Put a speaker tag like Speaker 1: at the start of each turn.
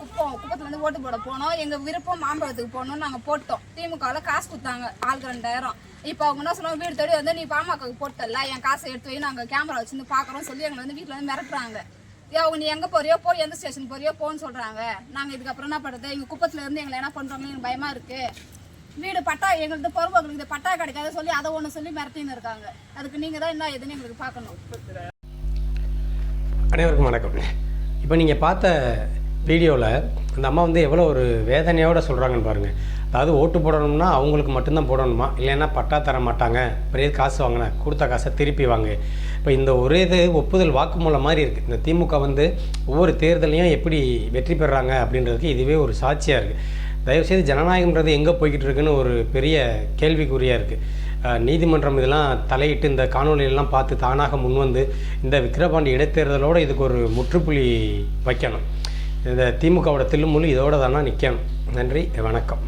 Speaker 1: குப்பம் குப்பத்துலேருந்து ஓட்டு போட போனோம். எங்கள் விருப்பம் மாம்பழத்துக்கு போகணும்னு நாங்கள் போட்டோம். திமுகவில் காசு கொடுத்தாங்க. ஆளுக்கு ரெண்டாயிரம். இப்போ அவங்க என்ன சொல்லுவாங்க வீடு தேடி வந்து நீ பாமகவுக்கு போட்டல என் காசை எடுத்து போய் நாங்கள் கேமரா வச்சு பார்க்குறோம் சொல்லி எங்களை வந்து வீட்டில் வந்து மிரட்டுறாங்க. அவங்க நீ எங்கே போறியோ? போ. எந்த ஸ்டேஷன் போறியோ? போன்னு சொல்கிறாங்க நாங்கள் இதுக்கப்புறம் என்ன பண்ணுறது எங்கள் குப்பத்துலேருந்து எங்களை என்ன பண்றாங்கன்னு எனக்கு பயமாக இருக்குது வீடு பட்டா எங்களுக்கு பொறுப்பாங்களுக்கு இந்த பட்டா கிடைக்காத சொல்லி அதை ஒன்று சொல்லி மிரட்டின்னு இருக்காங்க. அதுக்கு நீங்கள் தான் என்ன எதுன்னு எங்களுக்கு பார்க்கணும்.
Speaker 2: அனைவருக்கும் வணக்கம். இப்போ நீங்கள் பார்த்த வீடியோவில் அந்த அம்மா வந்து எவ்வளோ ஒரு வேதனையோடு சொல்கிறாங்கன்னு பாருங்கள் அதாவது ஓட்டு போடணும்னா அவங்களுக்கு மட்டும்தான் போடணுமா? இல்லைன்னா பட்டா தர மாட்டாங்க. பெரிய காசு வாங்கினேன் கொடுத்த காசை திருப்பி வாங்க. இப்போ இந்த ஒரே இது ஒப்புதல் வாக்குமூலம் மாதிரி இருக்குது இந்த திமுக வந்து ஒவ்வொரு தேர்தலையும் எப்படி வெற்றி பெறாங்க அப்படின்றதுக்கு இதுவே ஒரு சாட்சியாக இருக்குது தயவுசெய்து ஜனநாயகம்ன்றது எங்கே போய்கிட்டு இருக்குன்னு ஒரு பெரிய கேள்விக்குறியாக இருக்குது நீதிமன்றம் இதெல்லாம் தலையிட்டு இந்த காணொலியெல்லாம் பார்த்து தானாக முன்வந்து இந்த விக்கிரபாண்டி இடைத்தேர்தலோடு இதுக்கு ஒரு முற்றுப்புள்ளி வைக்கணும். இந்த திமுகவோட தில்லுமுள்ளு இதோட தானே நிற்கணும் நன்றி வணக்கம்.